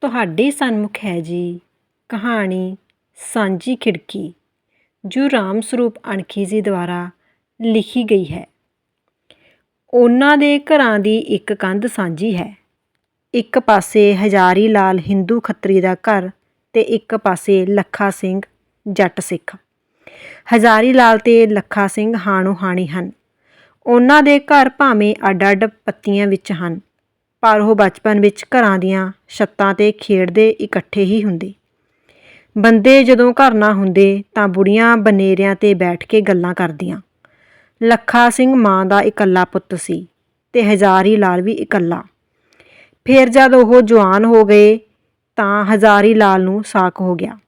ਤੁਹਾਡੇ ਸਨਮੁਖ ਹੈ ਜੀ। ਕਹਾਣੀ ਸਾਂਝੀ ਖਿੜਕੀ, ਜੋ ਰਾਮ ਸਰੂਪ ਅਣਖੀ ਜੀ ਦੁਆਰਾ ਲਿਖੀ ਗਈ ਹੈ। ਉਹਨਾਂ ਦੇ ਘਰਾਂ ਦੀ ਇੱਕ ਕੰਧ ਸਾਂਝੀ ਹੈ। ਇੱਕ ਪਾਸੇ ਹਜ਼ਾਰੀ ਲਾਲ ਹਿੰਦੂ ਖੱਤਰੀ ਦਾ ਘਰ ਤੇ ਇੱਕ ਪਾਸੇ ਲੱਖਾ ਸਿੰਘ ਜੱਟ ਸਿੱਖ। ਹਜ਼ਾਰੀ ਲਾਲ ਤੇ ਲੱਖਾ ਸਿੰਘ ਹਾਣੋ ਹਾਣੀ ਹਨ। ਉਹਨਾਂ ਦੇ ਘਰ ਭਾਵੇਂ ਅੱਡ-ਅੱਡ ਪੱਤੀਆਂ ਵਿੱਚ ਹਨ ਪਰ ਉਹ ਬਚਪਨ ਵਿੱਚ ਘਰਾਂ ਦੀਆਂ ਛੱਤਾਂ ਤੇ ਖੇਡਦੇ ਇਕੱਠੇ ਹੀ ਹੁੰਦੇ। ਬੰਦੇ ਜਦੋਂ ਘਰ ਨਾ ਹੁੰਦੇ ਤਾਂ ਬੁੜੀਆਂ ਬਨੇਰਿਆਂ ਤੇ ਬੈਠ ਕੇ ਗੱਲਾਂ ਕਰਦੀਆਂ। ਲੱਖਾ ਸਿੰਘ ਮਾਂ ਦਾ ਇਕੱਲਾ ਪੁੱਤ ਸੀ ਤੇ ਹਜ਼ਾਰੀ ਲਾਲ ਵੀ ਇਕੱਲਾ। ਫਿਰ ਜਦ ਉਹ ਜਵਾਨ ਹੋ ਗਏ ਤਾਂ ਹਜ਼ਾਰੀ ਲਾਲ ਨੂੰ ਸਾਕ ਹੋ ਗਿਆ।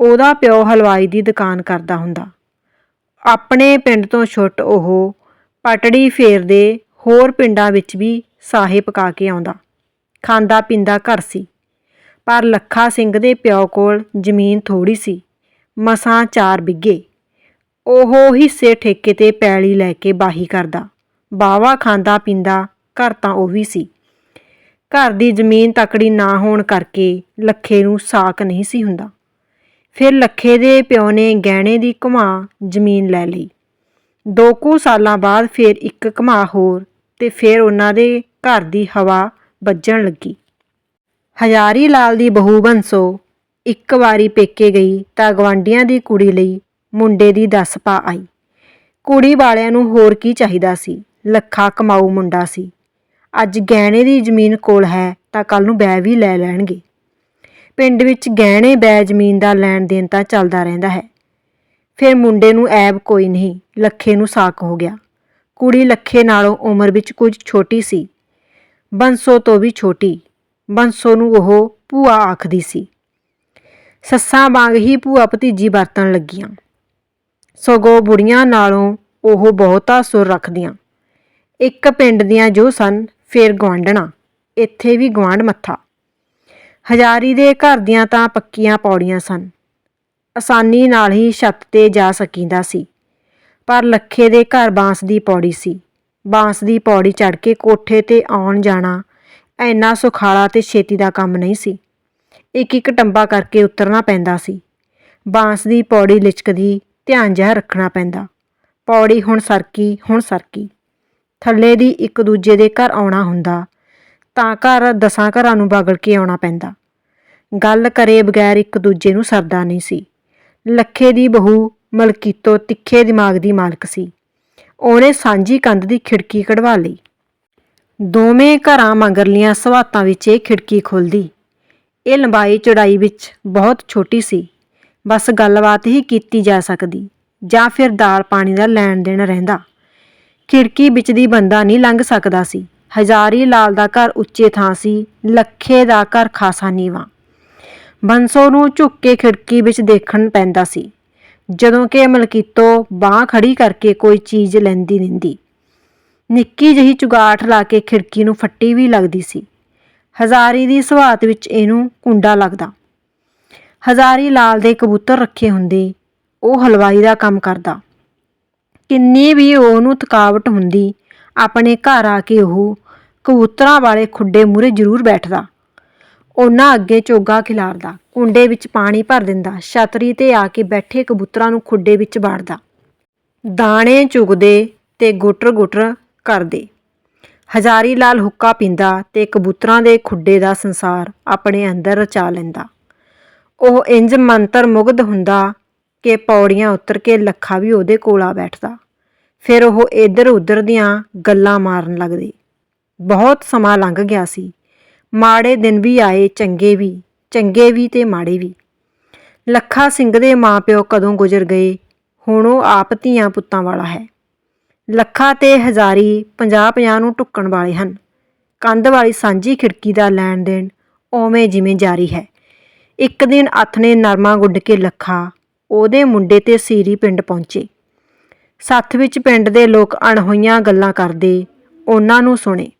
ਉਹਦਾ ਪਿਓ ਹਲਵਾਈ ਦੀ ਦੁਕਾਨ ਕਰਦਾ ਹੁੰਦਾ। ਆਪਣੇ ਪਿੰਡ ਤੋਂ ਛੁੱਟ ਉਹ ਪਟੜੀ ਫੇਰਦੇ ਹੋਰ ਪਿੰਡਾਂ ਵਿੱਚ ਵੀ ਸਾਹੇ ਪਕਾ ਕੇ ਆਉਂਦਾ। ਖਾਂਦਾ ਪੀਂਦਾ ਘਰ ਸੀ। ਪਰ ਲੱਖਾ ਸਿੰਘ ਦੇ ਪਿਓ ਕੋਲ ਜ਼ਮੀਨ ਥੋੜੀ ਸੀ। ਮਸਾਂ 4 ਬਿੱਗੇ। ਉਹ ਹਿੱਸੇ ਠੇਕੇ ਤੇ ਪੈਲੀ ਲੈ ਕੇ ਬਾਹੀ ਕਰਦਾ। ਬਾਵਾ ਖਾਂਦਾ ਪੀਂਦਾ ਘਰ ਤਾਂ ਉਹ ਵੀ ਸੀ। ਘਰ ਦੀ ਜ਼ਮੀਨ ਤਕੜੀ ਨਾ ਹੋਣ ਕਰਕੇ ਲੱਖੇ ਨੂੰ ਸਾਕ ਨਹੀਂ ਸੀ ਹੁੰਦਾ। ਫਿਰ ਲੱਖੇ ਦੇ ਪਿਓ ਨੇ ਗਹਿਣੇ ਦੀ ਘੁਮਾ ਜ਼ਮੀਨ ਲੈ ਲਈ। ਦੋ ਕੁ ਸਾਲਾਂ ਬਾਅਦ ਫਿਰ ਇੱਕ ਘੁਮਾ ਹੋਰ ਤੇ ਫਿਰ ਉਹਨਾਂ ਦੇ ਘਰ ਦੀ ਹਵਾ ਵੱਜਣ ਲੱਗੀ। ਹਜ਼ਾਰੀ ਲਾਲ ਦੀ ਬਹੂ ਬੰਸੋ ਇੱਕ ਵਾਰੀ ਪੇਕੇ ਗਈ ਤਾਂ ਗਵਾਂਡੀਆਂ ਦੀ ਕੁੜੀ ਲਈ ਮੁੰਡੇ ਦੀ ਦੱਸ ਪਾ ਆਈ। ਕੁੜੀ ਵਾਲਿਆਂ ਨੂੰ ਹੋਰ ਕੀ ਚਾਹੀਦਾ ਸੀ? ਲੱਖਾਂ ਕਮਾਊ ਮੁੰਡਾ ਸੀ। ਅੱਜ ਗਹਿਣੇ ਦੀ ਜ਼ਮੀਨ ਕੋਲ ਹੈ ਤਾਂ ਕੱਲ ਨੂੰ ਬੈ ਵੀ ਲੈ ਲੈਣਗੇ। ਪਿੰਡ ਵਿੱਚ ਗਹਿਣੇ ਬੈ ਜ਼ਮੀਨ ਦਾ ਲੈਣ ਦੇਣ ਤਾਂ ਚੱਲਦਾ ਰਹਿੰਦਾ ਹੈ। ਫਿਰ ਮੁੰਡੇ ਨੂੰ ਐਬ ਕੋਈ ਨਹੀਂ, ਲੱਖੇ ਨੂੰ ਸਾਕ ਹੋ ਗਿਆ। ਕੁੜੀ ਲੱਖੇ ਨਾਲੋਂ ਉਮਰ ਵਿੱਚ ਕੁਝ ਛੋਟੀ ਸੀ। ਬੰਸੋ ਤੋਂ ਵੀ ਛੋਟੀ। ਬੰਸੋ ਨੂੰ ਉਹ ਭੂਆ ਆਖਦੀ ਸੀ। ਸੱਸਾਂ ਵਾਂਗ ਹੀ ਭੂਆ ਭਤੀਜੀ ਵਰਤਣ ਲੱਗੀਆਂ। ਸਗੋਂ ਬੁੜੀਆਂ ਨਾਲੋਂ ਉਹ ਬਹੁਤਾ ਸੁਰ ਰੱਖਦੀਆਂ। ਇੱਕ ਪਿੰਡ ਦੀਆਂ ਜੋ ਸਨ, ਫਿਰ ਗਵਾਂਢਣਾ ਇੱਥੇ ਵੀ ਗਵਾਂਢ ਮੱਥਾ। ਹਜ਼ਾਰੀ ਦੇ ਘਰ ਦੀਆਂ ਤਾਂ ਪੱਕੀਆਂ ਪੌੜੀਆਂ ਸਨ। ਆਸਾਨੀ ਨਾਲ ਹੀ ਛੱਤ ਤੇ ਜਾ ਸਕੀਂਦਾ ਸੀ। ਪਰ ਲੱਖੇ ਦੇ ਘਰ ਬਾਂਸ ਦੀ ਪੌੜੀ ਸੀ। ਬਾਂਸ ਦੀ ਪੌੜੀ ਚੜ ਕੇ ਕੋਠੇ ਤੇ ਆਉਣ ਜਾਣਾ ਐਨਾ ਸੁਖਾਲਾ ਤੇ ਛੇਤੀ ਦਾ ਕੰਮ ਨਹੀਂ ਸੀ। ਇੱਕ ਇੱਕ ਟੰਬਾ ਕਰਕੇ ਉਤਰਨਾ ਪੈਂਦਾ ਸੀ। ਬਾਂਸ ਦੀ ਪੌੜੀ ਲਿਚਕਦੀ ਧਿਆਨ ਜਿਹਾ ਰੱਖਣਾ ਪੈਂਦਾ। ਪੌੜੀ ਹੁਣ ਸਰਕੀ ਹੁਣ ਸਰਕੀ। ਥੱਲੇ ਦੀ ਇੱਕ ਦੂਜੇ ਦੇ ਘਰ ਆਉਣਾ ਹੁੰਦਾ, ਤਾਂ ਘਰ ਦਸਾਂ ਘਰਾਂ ਨੂੰ ਬਗਲ ਕੇ ਆਉਣਾ ਪੈਂਦਾ। ਗੱਲ ਕਰੇ ਬਗੈਰ ਇੱਕ ਦੂਜੇ ਨੂੰ ਸਰਦਾ ਨਹੀਂ ਸੀ। ਲੱਖੇ ਦੀ ਬਹੂ ਮਲਕੀਤੋ ਤਿੱਖੇ ਦਿਮਾਗ ਦੀ ਮਾਲਕ ਸੀ। ਉਹਨੇ ਸਾਂਝੀ ਕੰਧ ਦੀ ਖਿੜਕੀ ਕਢਵਾ ਲਈ। ਦੋਵੇਂ ਘਰਾਂ ਮੰਗਰਲੀਆਂ ਸਵਾਤਾਂ ਵਿੱਚ ਇਹ ਖਿੜਕੀ ਖੁੱਲਦੀ। ਇਹ ਲੰਬਾਈ ਚੌੜਾਈ ਵਿੱਚ ਬਹੁਤ ਛੋਟੀ ਸੀ। ਬਸ ਗੱਲਬਾਤ ਹੀ ਕੀਤੀ ਜਾ ਸਕਦੀ ਜਾਂ ਫਿਰ ਦਾਲ ਪਾਣੀ ਦਾ ਲੈਣ ਦੇਣ ਰਹਿੰਦਾ। ਖਿੜਕੀ ਵਿੱਚ ਦੀ ਬੰਦਾ ਨਹੀਂ ਲੰਘ ਸਕਦਾ ਸੀ। ਹਜ਼ਾਰੀ ਲਾਲ ਦਾ ਘਰ ਉੱਚੇ ਥਾਂ ਸੀ, ਲੱਖੇ ਦਾ ਘਰ ਖਾਸਾ ਨੀਵਾਂ। ਬੰਸੋ ਨੂੰ ਝੁੱਕ ਕੇ ਖਿੜਕੀ ਵਿੱਚ ਦੇਖਣ ਪੈਂਦਾ ਸੀ। ਜਦੋਂ ਕਿ ਮਲਕੀਤੋ ਬਾਹ ਖੜੀ ਕਰਕੇ ਕੋਈ ਚੀਜ਼ ਲੈਂਦੀ ਨਿੰਦੀ ਨਿੱਕੀ ਜਿਹੀ ਚੁਗਾਠ ਲਾ ਕੇ ਖਿੜਕੀ ਨੂੰ ਫੱਟੀ ਵੀ ਲੱਗਦੀ ਸੀ। ਹਜ਼ਾਰੀ ਦੀ ਸਵਾਤ ਵਿੱਚ ਇਹਨੂੰ ਕੁੰਡਾ ਲੱਗਦਾ। ਹਜ਼ਾਰੀ ਲਾਲ ਦੇ ਕਬੂਤਰ ਰੱਖੇ ਹੁੰਦੇ, ਉਹ ਹਲਵਾਈ ਦਾ ਕੰਮ ਕਰਦਾ। ਕਿੰਨੀ ਵੀ ਉਹਨੂੰ ਥਕਾਵਟ ਹੁੰਦੀ, ਆਪਣੇ ਘਰ ਆ ਕੇ ਉਹ ਕਬੂਤਰਾਂ ਵਾਲੇ ਖੁੱਡੇ ਮੂਰੇ ਜ਼ਰੂਰ ਬੈਠਦਾ। ਉਹਨਾਂ ਅੱਗੇ ਚੋਗਾ ਖਿਲਾਰਦਾ, ਕੁੰਡੇ ਵਿੱਚ ਪਾਣੀ ਭਰ ਦਿੰਦਾ, ਛਤਰੀ ਤੇ ਆ ਕੇ ਬੈਠੇ ਕਬੂਤਰਾਂ ਨੂੰ ਖੁੱਡੇ ਵਿੱਚ ਬਾੜਦਾ। ਦਾਣੇ ਚੁਗਦੇ ਤੇ ਗੁਟਰ-ਗੁਟਰ ਕਰਦੇ। ਹਜ਼ਾਰੀ ਲਾਲ ਹੁੱਕਾ ਪੀਂਦਾ ਤੇ ਕਬੂਤਰਾਂ ਦੇ ਖੁੱਡੇ ਦਾ ਸੰਸਾਰ ਆਪਣੇ ਅੰਦਰ ਰਚਾ ਲੈਂਦਾ। ਉਹ ਇੰਜ ਮੰਤਰ ਮੁਗਧ ਹੁੰਦਾ ਕਿ ਪੌੜੀਆਂ ਉਤਰ ਕੇ ਲੱਖਾ ਵੀ ਉਹਦੇ ਕੋਲ ਆ ਬੈਠਦਾ। ਫਿਰ ਉਹ ਇੱਧਰ ਉੱਧਰ ਦੀਆਂ ਗੱਲਾਂ ਮਾਰਨ ਲੱਗਦੇ। ਬਹੁਤ ਸਮਾਂ ਲੰਘ ਗਿਆ ਸੀ। ਮਾੜੇ ਦਿਨ ਵੀ ਆਏ, ਚੰਗੇ ਵੀ ਚੰਗੇ ਵੀ ਤੇ ਮਾੜੇ ਵੀ। ਲੱਖਾ ਸਿੰਘ ਦੇ ਮਾਪਿਓ ਕਦੋਂ ਗੁਜ਼ਰ ਗਏ, ਹੁਣ ਉਹ ਆਪ ਧੀਆਂ ਪੁੱਤਾਂ ਵਾਲਾ ਹੈ। ਲੱਖਾ ਤੇ ਹਜ਼ਾਰੀ 50-50 ਨੂੰ ਟੁੱਕਣ ਵਾਲੇ ਹਨ। ਕੰਧ ਵਾਲੀ ਸਾਂਝੀ ਖਿੜਕੀ ਦਾ ਲੈਣ ਦੇਣ ਓਵੇਂ ਜਿਵੇਂ ਜਾਰੀ ਹੈ। ਇੱਕ ਦਿਨ ਅੱਥ ਨੇ ਨਰਮਾ ਗੁੱਡ ਕੇ ਲੱਖਾ, ਉਹਦੇ ਮੁੰਡੇ ਤੇ ਸੀਰੀ ਪਿੰਡ ਪਹੁੰਚੇ। ਸੱਥ ਵਿੱਚ ਪਿੰਡ ਦੇ ਲੋਕ ਅਣਹੋਈਆਂ ਗੱਲਾਂ ਕਰਦੇ, ਉਹਨਾਂ ਨੂੰ ਸੁਣੇ।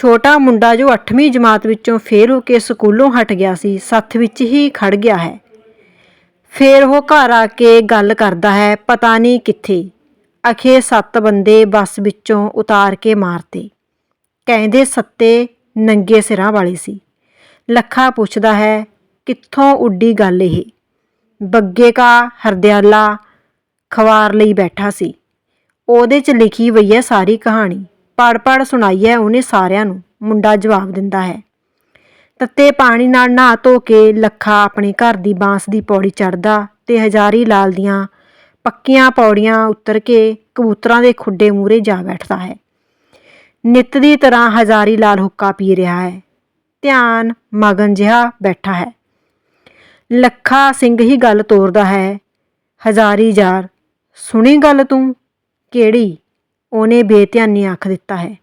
ਛੋਟਾ ਮੁੰਡਾ ਜੋ 8ਵੀਂ ਜਮਾਤ ਵਿੱਚੋਂ ਫੇਲ ਹੋ ਕੇ ਸਕੂਲੋਂ ਹਟ ਗਿਆ ਸੀ, ਸੱਥ ਵਿੱਚ ਹੀ ਖੜ ਗਿਆ ਹੈ। ਫੇਰ ਉਹ ਘਰ ਆ ਕੇ ਗੱਲ ਕਰਦਾ ਹੈ, ਪਤਾ ਨਹੀਂ ਕਿੱਥੇ। ਅਖੇ ਸੱਤ ਬੰਦੇ ਬੱਸ ਵਿੱਚੋਂ ਉਤਾਰ ਕੇ ਮਾਰਤੇ। ਕਹਿੰਦੇ ਸੱਤੇ ਨੰਗੇ ਸਿਰਾਂ ਵਾਲੇ ਸੀ। ਲੱਖਾ ਪੁੱਛਦਾ ਹੈ, ਕਿੱਥੋਂ ਉੱਡੀ ਗੱਲ ਇਹ? ਬੱਗੇ ਕਾ ਹਰਦਿਆਲਾ ਖਵਾਰ ਲਈ ਬੈਠਾ ਸੀ। ਉਹਦੇ 'ਚ ਲਿਖੀ ਹੋਈ ਹੈ ਸਾਰੀ ਕਹਾਣੀ। ਪੜ ਪੜ ਸੁਣਾਈ ਹੈ ਉਹਨੇ ਸਾਰਿਆਂ ਨੂੰ, ਮੁੰਡਾ ਜਵਾਬ ਦਿੰਦਾ ਹੈ। ਤੱਤੇ ਪਾਣੀ ਨਾਲ ਨਹਾ ਧੋ ਕੇ ਲੱਖਾ ਆਪਣੇ ਘਰ ਦੀ ਬਾਂਸ ਦੀ ਪੌੜੀ ਚੜਦਾ ਤੇ ਹਜ਼ਾਰੀ ਲਾਲ ਦੀਆਂ ਪੱਕੀਆਂ ਪੌੜੀਆਂ ਉਤਰ ਕੇ ਕਬੂਤਰਾਂ ਦੇ ਖੁੱਡੇ ਮੂਰੇ ਜਾ ਬੈਠਦਾ ਹੈ। ਨਿਤ ਦੀ ਤਰ੍ਹਾਂ ਹਜ਼ਾਰੀ ਲਾਲ ਹੁੱਕਾ ਪੀ ਰਿਹਾ ਹੈ। ਧਿਆਨ ਮਗਨ ਜਿਹਾ ਬੈਠਾ ਹੈ। ਲੱਖਾ ਸਿੰਘ ਹੀ ਗੱਲ ਤੋਰਦਾ ਹੈ, ਹਜ਼ਾਰੀ ਯਾਰ, ਸੁਣੀ ਗੱਲ ਤੂੰ? ਕਿਹੜੀ? ਉਹਨੇ ਬੇਧਿਆਨੀ ਆਖ ਦਿੱਤਾ ਹੈ।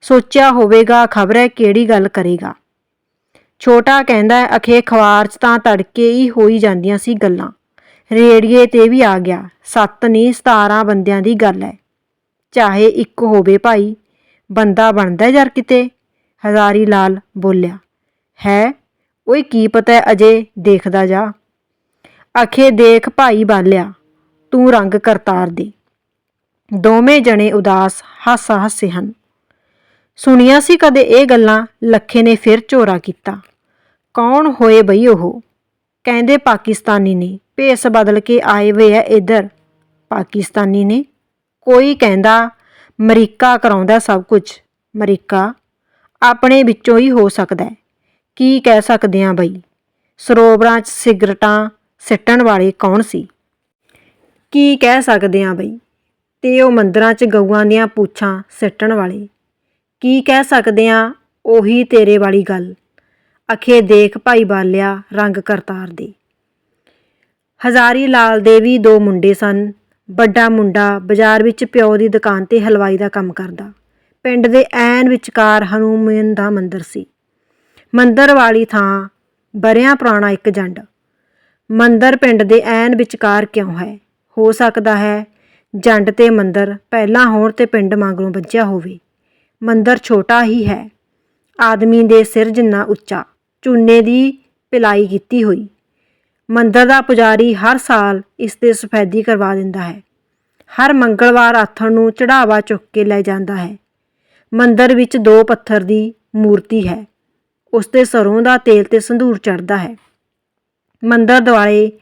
ਸੋਚਿਆ ਹੋਵੇਗਾ, ਖਬਰ ਹੈ ਕਿਹੜੀ ਗੱਲ ਕਰੇਗਾ। ਛੋਟਾ ਕਹਿੰਦਾ ਅਖੇ ਖਵਾਰ 'ਚ ਤਾਂ ਤੜਕੇ ਹੀ ਹੋਈ ਜਾਂਦੀਆਂ ਸੀ ਗੱਲਾਂ। ਰੇੜੀਏ ਤੇ ਵੀ ਆ ਗਿਆ। ਸੱਤ ਨਹੀਂ 17 ਬੰਦਿਆਂ ਦੀ ਗੱਲ ਹੈ। ਚਾਹੇ ਇੱਕ ਹੋਵੇ ਭਾਈ, ਬੰਦਾ ਬਣਦਾ ਯਾਰ ਕਿਤੇ? ਹਜ਼ਾਰੀ ਲਾਲ ਬੋਲਿਆ। ਹੈ, ਓਏ ਕੀ ਪਤਾ ਹੈ ਅਜੇ ਦੇਖਦਾ ਜਾ। ਅਖੇ ਦੇਖ ਭਾਈ ਬਾਲਿਆ, ਤੂੰ ਰੰਗ ਕਰਤਾਰ ਦੇ। ਦੋਵੇਂ ਜਣੇ ਉਦਾਸ ਹਾਸਾ ਹੱਸੇ ਹਨ। ਸੁਣੀਆਂ ਸੀ ਕਦੇ ਇਹ ਗੱਲਾਂ, ਲੱਖੇ ਨੇ ਫਿਰ ਝੋਰਾ ਕੀਤਾ। ਕੌਣ ਹੋਏ ਬਈ ਉਹ? ਕਹਿੰਦੇ ਪਾਕਿਸਤਾਨੀ ਨੇ, ਭੇਸ ਬਦਲ ਕੇ ਆਏ ਵੇ ਐ ਇੱਧਰ। ਪਾਕਿਸਤਾਨੀ ਨੇ, ਕੋਈ ਕਹਿੰਦਾ, ਅਮਰੀਕਾ ਕਰਾਉਂਦਾ ਸਭ ਕੁਝ। ਅਮਰੀਕਾ ਆਪਣੇ ਵਿੱਚੋਂ ਹੀ ਹੋ ਸਕਦਾ ਹੈ। ਕੀ ਕਹਿ ਸਕਦੇ ਆ ਬਈ? ਸਰੋਵਰਾਂ 'ਚ ਸਿਗਰਟਾਂ ਸਿੱਟਣ ਵਾਲੇ ਕੌਣ ਸੀ? ਕੀ ਕਹਿ ਸਕਦੇ ਆ ਬਈ? ਤੇ ਉਹ ਮੰਦਰਾਂ 'ਚ ਗਊਆਂ ਦੀਆਂ ਪੂਛਾਂ ਸਿੱਟਣ ਵਾਲੇ। ਕੀ ਕਹਿ ਸਕਦੇ ਆ? ਉਹੀ ਤੇਰੇ ਵਾਲੀ ਗੱਲ। ਅਖੇ ਦੇਖ ਭਾਈ ਬਾਲਿਆ ਰੰਗ ਕਰਤਾਰ ਦੇ। ਹਜ਼ਾਰੀ ਲਾਲ ਦੇ ਵੀ ਦੋ ਮੁੰਡੇ ਸਨ। ਵੱਡਾ ਮੁੰਡਾ ਬਾਜ਼ਾਰ ਵਿੱਚ ਪਿਓ ਦੀ ਦੁਕਾਨ ਤੇ ਹਲਵਾਈ ਦਾ ਕੰਮ ਕਰਦਾ। ਪਿੰਡ ਦੇ ਐਨ ਵਿਚਕਾਰ ਹਨੂਮਾਨ ਦਾ ਮੰਦਿਰ ਸੀ। ਮੰਦਿਰ ਵਾਲੀ ਥਾਂ ਬਰਿਆਂ ਪੁਰਾਣਾ ਇੱਕ ਜੰਡ। ਮੰਦਿਰ ਪਿੰਡ ਦੇ ਐਨ ਵਿਚਕਾਰ ਕਿਉਂ ਹੈ? ਹੋ ਸਕਦਾ ਹੈ ਜੰਡ ਤੇ ਮੰਦਰ ਪਹਿਲਾਂ ਹੋਣ ਤੇ ਪਿੰਡ ਵਾਂਗਰੋਂ ਵੱਜਿਆ ਹੋਵੇ। ਮੰਦਰ ਛੋਟਾ ਹੀ ਹੈ। ਆਦਮੀ ਦੇ ਸਿਰ ਜਿੰਨਾ ਉੱਚਾ, ਚੂਨੇ ਦੀ ਪਿਲਾਈ ਕੀਤੀ ਹੋਈ। ਮੰਦਰ ਦਾ ਪੁਜਾਰੀ ਹਰ ਸਾਲ ਇਸ ਤੇ ਸਫੈਦੀ ਕਰਵਾ ਦਿੰਦਾ ਹੈ। ਹਰ ਮੰਗਲਵਾਰ ਆਥਣ ਨੂੰ ਚੜਾਵਾ ਚੁੱਕ ਕੇ ਲੈ ਜਾਂਦਾ ਹੈ। ਮੰਦਰ ਵਿੱਚ ਦੋ ਪੱਥਰ ਦੀ ਮੂਰਤੀ ਹੈ। ਉਸ ਤੇ ਸਰੋਂ ਦਾ ਤੇਲ ਤੇ ਸੰਧੂਰ ਚੜਦਾ ਹੈ। ਮੰਦਰ ਦੁਆਲੇ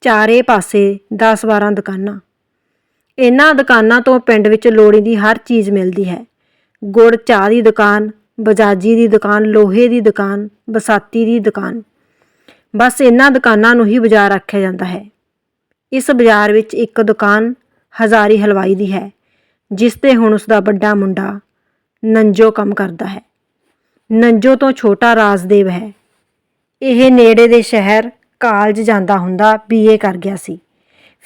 ਚਾਰੇ ਪਾਸੇ 10-12 ਦੁਕਾਨਾਂ। ਇਹਨਾਂ ਦੁਕਾਨਾਂ ਤੋਂ ਪਿੰਡ ਵਿੱਚ ਲੋੜੀਂਦੀ ਹਰ ਚੀਜ਼ ਮਿਲਦੀ ਹੈ। ਗੁੜ, ਚਾਹ ਦੀ ਦੁਕਾਨ, ਬਜਾਜੀ ਦੀ ਦੁਕਾਨ, ਲੋਹੇ ਦੀ ਦੁਕਾਨ, ਬਸਾਤੀ ਦੀ ਦੁਕਾਨ। ਬਸ ਇਹਨਾਂ ਦੁਕਾਨਾਂ ਨੂੰ ਹੀ ਬਾਜ਼ਾਰ ਆਖਿਆ ਜਾਂਦਾ ਹੈ। ਇਸ ਬਾਜ਼ਾਰ ਵਿੱਚ ਇੱਕ ਦੁਕਾਨ ਹਜ਼ਾਰੀ ਹਲਵਾਈ ਦੀ ਹੈ, ਜਿਸ ਤੇ ਹੁਣ ਉਸ ਦਾ ਵੱਡਾ ਮੁੰਡਾ ਨੰਜੋ ਕੰਮ ਕਰਦਾ ਹੈ। ਨੰਜੋ ਤੋਂ ਛੋਟਾ ਰਾਜਦੇਵ ਹੈ। ਇਹ ਨੇੜੇ ਦੇ ਸ਼ਹਿਰ ਕਾਲਜ ਜਾਂਦਾ ਹੁੰਦਾ ਬੀਏ ਕਰ ਗਿਆ ਸੀ।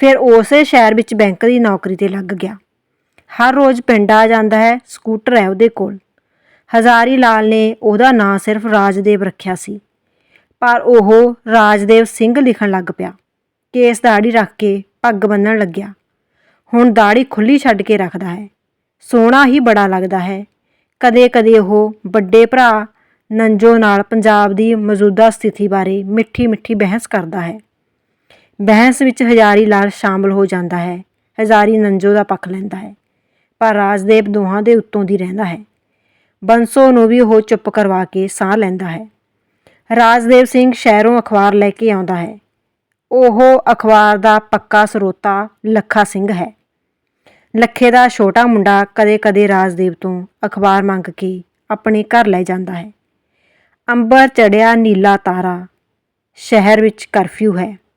ਫਿਰ ਉਸੇ ਸ਼ਹਿਰ ਵਿੱਚ ਬੈਂਕ ਦੀ ਨੌਕਰੀ ਤੇ ਲੱਗ ਗਿਆ। ਹਰ ਰੋਜ਼ ਪਿੰਡ ਆ ਜਾਂਦਾ ਹੈ, ਸਕੂਟਰ ਹੈ ਉਹਦੇ ਕੋਲ। ਹਜ਼ਾਰੀ ਲਾਲ ਨੇ ਉਹਦਾ ਨਾਂ ਸਿਰਫ ਰਾਜਦੇਵ ਰੱਖਿਆ ਸੀ। ਪਰ ਉਹ ਰਾਜਦੇਵ ਸਿੰਘ ਲਿਖਣ ਲੱਗ ਪਿਆ। ਕੇਸ ਦਾੜੀ ਰੱਖ ਕੇ ਪੱਗ ਬੰਨਣ ਲੱਗਿਆ। ਹੁਣ ਦਾੜੀ ਖੁੱਲੀ ਛੱਡ ਕੇ ਰੱਖਦਾ ਹੈ। ਸੋਹਣਾ ਹੀ ਬੜਾ ਲੱਗਦਾ ਹੈ। ਕਦੇ-ਕਦੇ ਉਹ ਵੱਡੇ ਭਰਾ ਨੰਜੋ ਨਾਲ ਪੰਜਾਬ ਦੀ ਮੌਜੂਦਾ ਸਥਿਤੀ ਬਾਰੇ ਮਿੱਠੀ-ਮਿੱਠੀ ਬਹਿਸ ਕਰਦਾ ਹੈ। ਬਹਿਸ ਵਿੱਚ ਹਜ਼ਾਰੀ ਲਾਲ ਸ਼ਾਮਲ ਹੋ ਜਾਂਦਾ ਹੈ, ਹਜ਼ਾਰੀ ਨੰਜੋ ਦਾ ਪੱਖ ਲੈਂਦਾ ਹੈ, ਪਰ ਰਾਜਦੇਵ ਦੋਹਾਂ ਦੇ ਉੱਤੋਂ ਦੀ ਰਹਿੰਦਾ ਹੈ। ਬੰਸੋ ਨੂੰ ਵੀ ਉਹ ਚੁੱਪ ਕਰਵਾ ਕੇ ਸਾਹ ਲੈਂਦਾ ਹੈ। ਰਾਜਦੇਵ ਸਿੰਘ ਸ਼ਹਿਰੋਂ ਅਖਬਾਰ ਲੈ ਕੇ ਆਉਂਦਾ ਹੈ। ਉਹ ਅਖਬਾਰ ਦਾ ਪੱਕਾ ਸਰੋਤਾ ਲੱਖਾ ਸਿੰਘ ਹੈ। ਲੱਖੇ ਦਾ ਛੋਟਾ ਮੁੰਡਾ ਕਦੇ-ਕਦੇ ਰਾਜਦੇਵ ਤੋਂ ਅਖਬਾਰ ਮੰਗ ਕੇ ਆਪਣੇ ਘਰ ਲੈ ਜਾਂਦਾ ਹੈ। ਅੰਬਰ ਚੜਿਆ ਨੀਲਾ ਤਾਰਾ ਸ਼ਹਿਰ ਵਿੱਚ ਕਰਫਿਊ ਹੈ।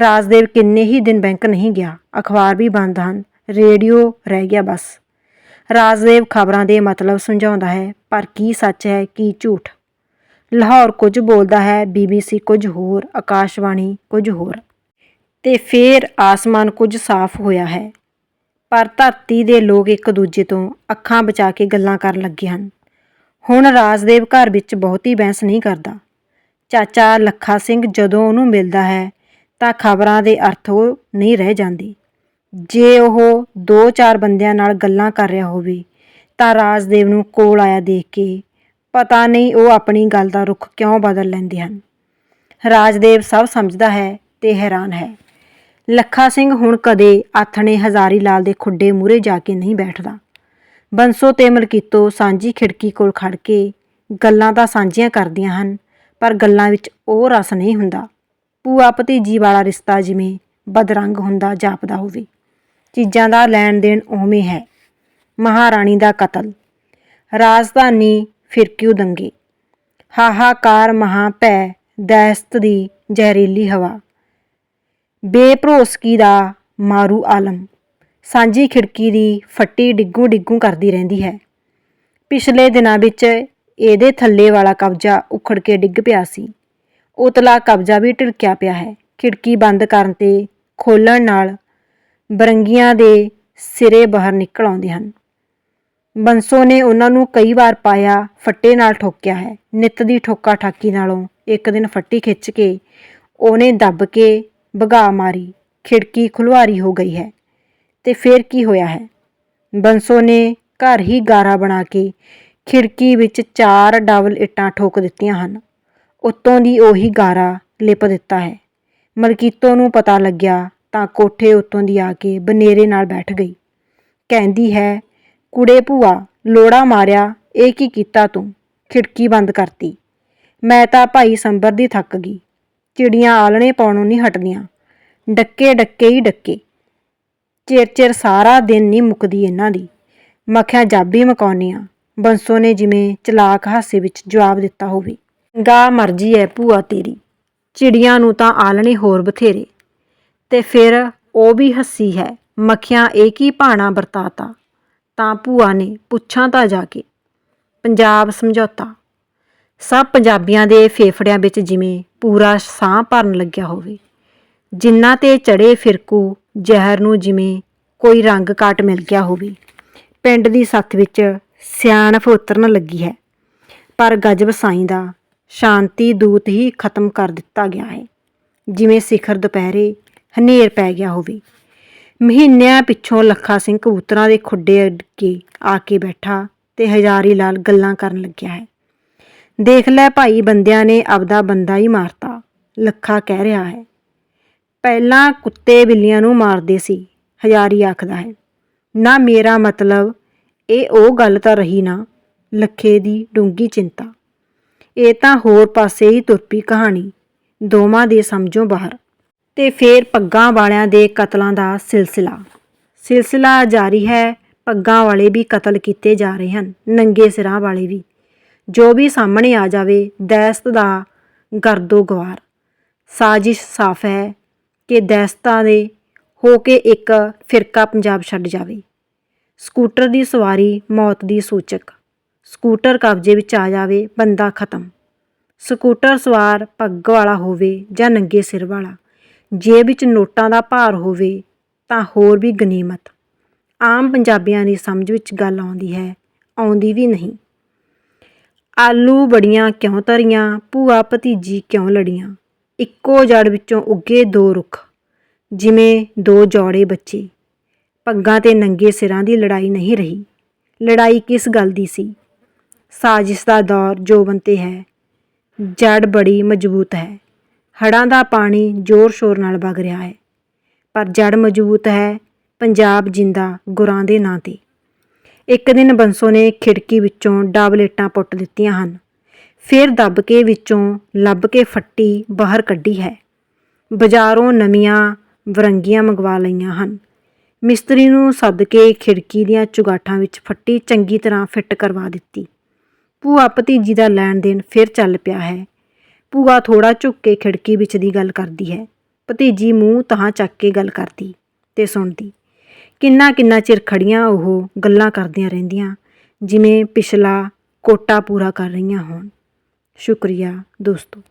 ਰਾਜਦੇਵ ਕਿੰਨੇ ਹੀ ਦਿਨ ਬੈਂਕ ਨਹੀਂ ਗਿਆ, ਅਖਬਾਰ ਵੀ ਬੰਦ ਹਨ, ਰੇਡੀਓ ਰਹਿ ਗਿਆ ਬਸ। ਰਾਜਦੇਵ ਖਬਰਾਂ ਦੇ ਮਤਲਬ ਸਮਝਾਉਂਦਾ ਹੈ, ਪਰ ਕੀ ਸੱਚ ਹੈ, ਕੀ ਝੂਠ? ਲਾਹੌਰ ਕੁਝ ਬੋਲਦਾ ਹੈ, ਬੀਬੀਸੀ ਕੁਝ ਹੋਰ, ਆਕਾਸ਼ਵਾਣੀ ਕੁਝ ਹੋਰ। ਤੇ ਫੇਰ ਆਸਮਾਨ ਕੁਝ ਸਾਫ਼ ਹੋਇਆ ਹੈ। ਪਰ ਧਰਤੀ ਦੇ ਲੋਕ ਇੱਕ ਦੂਜੇ ਤੋਂ ਅੱਖਾਂ ਬਚਾ ਕੇ ਗੱਲਾਂ ਕਰਨ ਲੱਗੇ ਹਨ। ਹੁਣ ਰਾਜਦੇਵ ਘਰ ਵਿੱਚ ਬਹੁਤੀ ਬਹਿਸ ਨਹੀਂ ਕਰਦਾ। ਚਾਚਾ ਲੱਖਾ ਸਿੰਘ ਜਦੋਂ ਉਹਨੂੰ ਮਿਲਦਾ ਹੈ ਤਾਂ ਖਬਰਾਂ ਦੇ ਅਰਥ ਉਹ ਨਹੀਂ ਰਹਿ ਜਾਂਦੇ। ਜੇ ਉਹ ਦੋ ਚਾਰ ਬੰਦਿਆਂ ਨਾਲ ਗੱਲਾਂ ਕਰ ਰਿਹਾ ਹੋਵੇ, ਤਾਂ ਰਾਜਦੇਵ ਨੂੰ ਕੋਲ ਆਇਆ ਦੇਖ ਕੇ ਪਤਾ ਨਹੀਂ ਉਹ ਆਪਣੀ ਗੱਲ ਦਾ ਰੁਖ ਕਿਉਂ ਬਦਲ ਲੈਂਦੇ ਹਨ। ਰਾਜਦੇਵ ਸਭ ਸਮਝਦਾ ਹੈ ਤੇ ਹੈਰਾਨ ਹੈ। ਲੱਖਾ ਸਿੰਘ ਹੁਣ ਕਦੇ ਆਥਣੇ ਹਜ਼ਾਰੀ ਲਾਲ ਦੇ ਖੁੱਡੇ ਮੂਰੇ ਜਾ ਕੇ ਨਹੀਂ ਬੈਠਦਾ। ਬੰਸੋ ਤੇ ਮਲਕੀਤੋ ਸਾਂਝੀ ਖਿੜਕੀ ਕੋਲ ਖੜ ਕੇ ਗੱਲਾਂ ਤਾਂ ਸਾਂਝੀਆਂ ਕਰਦੀਆਂ ਹਨ, ਪਰ ਗੱਲਾਂ ਵਿੱਚ ਉਹ ਰਸ ਨਹੀਂ ਹੁੰਦਾ। ਭੂਆ ਭਤੀਜੀ ਵਾਲਾ ਰਿਸ਼ਤਾ ਜਿਵੇਂ ਬਦਰੰਗ ਹੁੰਦਾ, ਜਾਪਦਾ ਹੋਵੇ। ਚੀਜ਼ਾਂ ਦਾ ਲੈਣ ਦੇਣ ਉਵੇਂ ਹੈ। ਮਹਾਰਾਣੀ ਦਾ ਕਤਲ। ਰਾਜਧਾਨੀ ਫਿਰਕਿਊ ਦੰਗੇ? ਹਾਹਾਕਾਰ ਮਹਾ ਭੈ, ਦਹਿਸ਼ਤ ਦੀ ਜ਼ਹਿਰੀਲੀ ਹਵਾ। ਬੇਭਰੋਸਕੀ ਦਾ ਮਾਰੂ ਆਲਮ। ਸਾਂਝੀ ਖਿੜਕੀ ਦੀ ਫੱਟੀ ਡਿੱਗੂ ਡਿੱਗੂ ਕਰਦੀ ਰਹਿੰਦੀ ਹੈ। ਪਿਛਲੇ ਦਿਨਾਂ ਵਿੱਚ ਇਹਦੇ ਥੱਲੇ ਵਾਲਾ ਕਬਜ਼ਾ ਉਖੜ ਕੇ ਡਿੱਗ ਪਿਆ ਸੀ। ਉਤਲਾ ਕਬਜ਼ਾ ਵੀ ਢਿਲਕਿਆ ਪਿਆ ਹੈ। ਖਿੜਕੀ ਬੰਦ ਕਰਨ ਤੇ ਖੋਲਣ ਨਾਲ ਬਰੰਗੀਆਂ ਦੇ ਸਿਰੇ ਬਾਹਰ ਨਿਕਲ ਆਉਂਦੇ ਹਨ। ਬੰਸੋ ਨੇ ਉਹਨਾਂ ਨੂੰ ਕਈ ਵਾਰ ਪਾਇਆ, ਫੱਟੇ ਨਾਲ ਠੋਕਿਆ ਹੈ। ਨਿੱਤ ਦੀ ਠੋਕਾ ਠਾਕੀ ਨਾਲੋਂ ਇੱਕ ਦਿਨ ਫੱਟੀ ਖਿੱਚ ਕੇ ਉਹਨੇ ਦੱਬ ਕੇ ਭਗਾ ਮਾਰੀ। ਖਿੜਕੀ ਖੁਲਵਾਰੀ ਹੋ ਗਈ ਹੈ। ਤੇ ਫਿਰ ਕੀ ਹੋਇਆ ਹੈ? ਬੰਸੋ ਨੇ ਘਰ ਹੀ ਗਾਰਾ ਬਣਾ ਕੇ ਖਿੜਕੀ ਵਿੱਚ ਚਾਰ ਡਬਲ ਇੱਟਾਂ ਠੋਕ ਦਿੱਤੀਆਂ ਹਨ। ਉੱਤੋਂ ਦੀ ਉਹੀ ਗਾਰਾ ਲਿਪ ਦਿੱਤਾ ਹੈ। ਮਲਕੀਤੋ ਨੂੰ ਪਤਾ ਲੱਗਿਆ ਤਾਂ ਕੋਠੇ ਉੱਤੋਂ ਦੀ ਆ ਕੇ ਬਨੇਰੇ ਨਾਲ ਬੈਠ ਗਈ। ਕਹਿੰਦੀ ਹੈ, ਕੁੜੇ ਭੂਆ, ਲੋੜਾ ਮਾਰਿਆ, ਇਹ ਕੀ ਕੀਤਾ ਤੂੰ? ਖਿੜਕੀ ਬੰਦ ਕਰਤੀ। ਮੈਂ ਤਾਂ ਭਾਈ ਸੰਬਰ ਦੀ ਥੱਕ ਗਈ। ਚਿੜੀਆਂ ਆਲਣੇ ਪਾਉਣੋਂ ਨਹੀਂ ਹਟਦੀਆਂ। ਡੱਕੇ ਡੱਕੇ ਹੀ ਡੱਕੇ। ਚਿਰ ਚਿਰ ਸਾਰਾ ਦਿਨ ਨਹੀਂ ਮੁੱਕਦੀ ਇਹਨਾਂ ਦੀ। ਮੱਖਿਆ ਜਾਬੀ ਮਕਾਉਣੀਆਂ ਬੰਸੋ ਨੇ ਜਿਵੇਂ ਚਲਾਕ ਹਾਸੇ ਵਿੱਚ ਜਵਾਬ ਦਿੱਤਾ ਹੋਵੇ। ਗਾ ਮਰਜ਼ੀ ਹੈ ਭੂਆ ਤੇਰੀ। ਚਿੜੀਆਂ ਨੂੰ ਤਾਂ ਆਲਣੇ ਹੋਰ ਬਥੇਰੇ। ਤੇ ਫਿਰ ਉਹ ਵੀ ਹੱਸੀ ਹੈ, ਮੱਖੀਆਂ ਇਹ ਕੀ ਭਾਣਾ ਵਰਤਾਤਾ? ਤਾਂ ਭੂਆ ਨੇ ਪੁੱਛਾਂ ਤਾਂ ਜਾ ਕੇ। ਪੰਜਾਬ ਸਮਝੌਤਾ। ਸਭ ਪੰਜਾਬੀਆਂ ਦੇ ਫੇਫੜਿਆਂ ਵਿੱਚ ਜਿਵੇਂ ਪੂਰਾ ਸਾਹ ਭਰਨ ਲੱਗਿਆ ਹੋਵੇ। ਜਿਨ੍ਹਾਂ ਤੇ ਚੜੇ ਫਿਰਕੂ ਜ਼ਹਿਰ ਨੂੰ ਜਿਵੇਂ ਕੋਈ ਰੰਗ ਕਾਟ ਮਿਲ ਗਿਆ ਹੋਵੇ। ਪਿੰਡ ਦੀ ਸੱਥ ਵਿੱਚ ਸਿਆਣਪ ਉਤਰਨ ਲੱਗੀ ਹੈ। ਪਰ ਗਜਬ ਸਾਈਂ ਦਾ ਸ਼ਾਂਤੀ ਦੂਤ ਹੀ ਖਤਮ ਕਰ ਦਿੱਤਾ ਗਿਆ ਹੈ। ਜਿਵੇਂ ਸਿਖਰ ਦੁਪਹਿਰੇ ਹਨੇਰ ਪੈ ਗਿਆ ਹੋਵੇ। ਮਹੀਨਿਆਂ ਪਿੱਛੋਂ ਲੱਖਾ ਸਿੰਘ ਕਬੂਤਰਾਂ ਦੇ ਖੁੱਡੇ ਅੱਡ ਕੇ ਆ ਕੇ ਬੈਠਾ ਤੇ ਹਜ਼ਾਰੀ ਲਾਲ ਗੱਲਾਂ ਕਰਨ ਲੱਗਿਆ ਹੈ। ਦੇਖ ਲੈ ਭਾਈ, ਬੰਦਿਆਂ ਨੇ ਆਪਦਾ ਬੰਦਾ ਹੀ ਮਾਰਤਾ, ਲੱਖਾ ਕਹਿ ਰਿਹਾ ਹੈ। ਪਹਿਲਾਂ ਕੁੱਤੇ ਬਿੱਲੀਆਂ ਨੂੰ ਮਾਰਦੇ ਸੀ, ਹਜ਼ਾਰੀ ਆਖਦਾ ਹੈ। ਨਾ ਮੇਰਾ ਮਤਲਬ, ਇਹ ਉਹ ਗੱਲ ਤਾਂ ਰਹੀ ਨਾ, ਲੱਖੇ ਦੀ ਡੂੰਗੀ ਚਿੰਤਾ। ਇਹ ਤਾਂ ਹੋਰ ਪਾਸੇ ਹੀ ਤੁਰਪੀ ਕਹਾਣੀ। ਦੋਵਾਂ ਦੇ ਸਮਝੋਂ ਬਾਹਰ। ਤੇ ਫੇਰ ਪੱਗਾਂ ਵਾਲਿਆਂ ਦੇ ਕਤਲਾਂ ਦਾ ਸਿਲਸਿਲਾ। ਸਿਲਸਿਲਾ ਜਾਰੀ ਹੈ, ਪੱਗਾਂ ਵਾਲੇ ਵੀ ਕਤਲ ਕੀਤੇ ਜਾ ਰਹੇ ਹਨ, ਨੰਗੇ ਸਿਰਾਂ ਵਾਲੇ ਵੀ। ਜੋ ਵੀ ਸਾਹਮਣੇ ਆ ਜਾਵੇ, ਦਹਿਸ਼ਤ ਦਾ ਗਰਦੋ ਗਵਾਰ। ਸਾਜ਼ਿਸ਼ ਸਾਫ਼ ਹੈ ਕਿ ਦਹਿਸ਼ਤਾਂ ਦੇ ਹੋ ਕੇ ਇੱਕ ਫਿਰਕਾ ਪੰਜਾਬ ਛੱਡ ਜਾਵੇ। ਸਕੂਟਰ ਦੀ ਸਵਾਰੀ, ਮੌਤ ਦੀ ਸੂਚਕ। ਸਕੂਟਰ ਕਬਜ਼ੇ ਵਿੱਚ ਆ ਜਾਵੇ, ਬੰਦਾ ਖਤਮ। ਸਕੂਟਰ ਸਵਾਰ ਪੱਗ ਵਾਲਾ ਹੋਵੇ ਜਾਂ ਨੰਗੇ ਸਿਰ ਵਾਲਾ, ਜੇਬ ਵਿੱਚ ਨੋਟਾਂ ਦਾ ਭਾਰ ਹੋਵੇ ਤਾਂ ਹੋਰ ਵੀ ਗਨੀਮਤ। ਆਮ ਪੰਜਾਬੀਆਂ ਦੀ ਸਮਝ ਵਿੱਚ ਗੱਲ ਆਉਂਦੀ ਹੈ, ਆਉਂਦੀ ਵੀ ਨਹੀਂ। ਆਲੂ ਬੜੀਆਂ ਕਿਉਂ ਤਰੀਆਂ ਭੂਆ ਭਤੀਜੀ ਕਿਉਂ ਲੜੀਆਂ? ਇੱਕੋ ਜੜ ਵਿੱਚੋਂ ਉੱਗੇ ਦੋ ਰੁੱਖ, ਜਿਵੇਂ ਦੋ ਜੋੜੇ ਬੱਚੇ। ਪੱਗਾਂ ਤੇ ਨੰਗੇ ਸਿਰਾਂ ਦੀ ਲੜਾਈ ਨਹੀਂ ਰਹੀ। ਲੜਾਈ ਕਿਸ ਗੱਲ ਦੀ ਸੀ? ਸਾਜ਼ਿਸ਼ ਦਾ ਦੌਰ ਜੋਬਨ ਤੇ ਹੈ, ਜੜ ਬੜੀ ਮਜ਼ਬੂਤ ਹੈ। ਹੜਾਂ ਦਾ ਪਾਣੀ ਜ਼ੋਰ ਸ਼ੋਰ ਨਾਲ ਵਗ ਰਿਹਾ ਹੈ। ਪਰ ਜੜ ਮਜ਼ਬੂਤ ਹੈ, ਪੰਜਾਬ ਜਿੰਦਾ ਗੁਰਾਂ ਦੇ ਨਾਂ ਤੇ। ਇੱਕ ਦਿਨ ਬੰਸੋ ਨੇ ਖਿੜਕੀ ਵਿੱਚੋਂ ਡਾਬਲੇਟਾਂ ਪੁੱਟ ਦਿੱਤੀਆਂ ਹਨ। ਫਿਰ ਦੱਬ ਕੇ ਵਿੱਚੋਂ ਲੱਭ ਕੇ ਫੱਟੀ ਬਾਹਰ ਕੱਢੀ ਹੈ। ਬਾਜ਼ਾਰੋਂ ਨਵੀਆਂ ਵਰੰਗੀਆਂ ਮੰਗਵਾ ਲਈਆਂ ਹਨ। ਮਿਸਤਰੀ ਨੂੰ ਸੱਦ ਕੇ ਖਿੜਕੀ ਦੀਆਂ ਚੁਗਾਠਾਂ ਵਿੱਚ ਫੱਟੀ ਚੰਗੀ ਤਰ੍ਹਾਂ ਫਿੱਟ ਕਰਵਾ ਦਿੱਤੀ। ਭੂਆ ਭਤੀਜੀ ਦਾ ਲੈਣ ਦੇਣ ਫਿਰ ਚੱਲ ਪਿਆ ਹੈ। ਭੂਆ ਥੋੜਾ ਝੁੱਕ ਕੇ ਖਿੜਕੀ ਵਿੱਚ ਦੀ ਗੱਲ ਕਰਦੀ ਹੈ। ਭਤੀਜੀ ਮੂੰਹ ਤਾਂ ਚੱਕ ਕੇ ਗੱਲ ਕਰਦੀ ਤੇ ਸੁਣਦੀ। ਕਿੰਨਾ ਕਿੰਨਾ ਚਿਰ ਖੜੀਆਂ ਉਹ ਗੱਲਾਂ ਕਰਦੀਆਂ ਰਹਿੰਦੀਆਂ, ਜਿਵੇਂ ਪਿਛਲਾ ਕੋਟਾ ਪੂਰਾ ਕਰ ਰਹੀਆਂ ਹੋਣ। ਸ਼ੁਕਰੀਆ ਦੋਸਤੋ।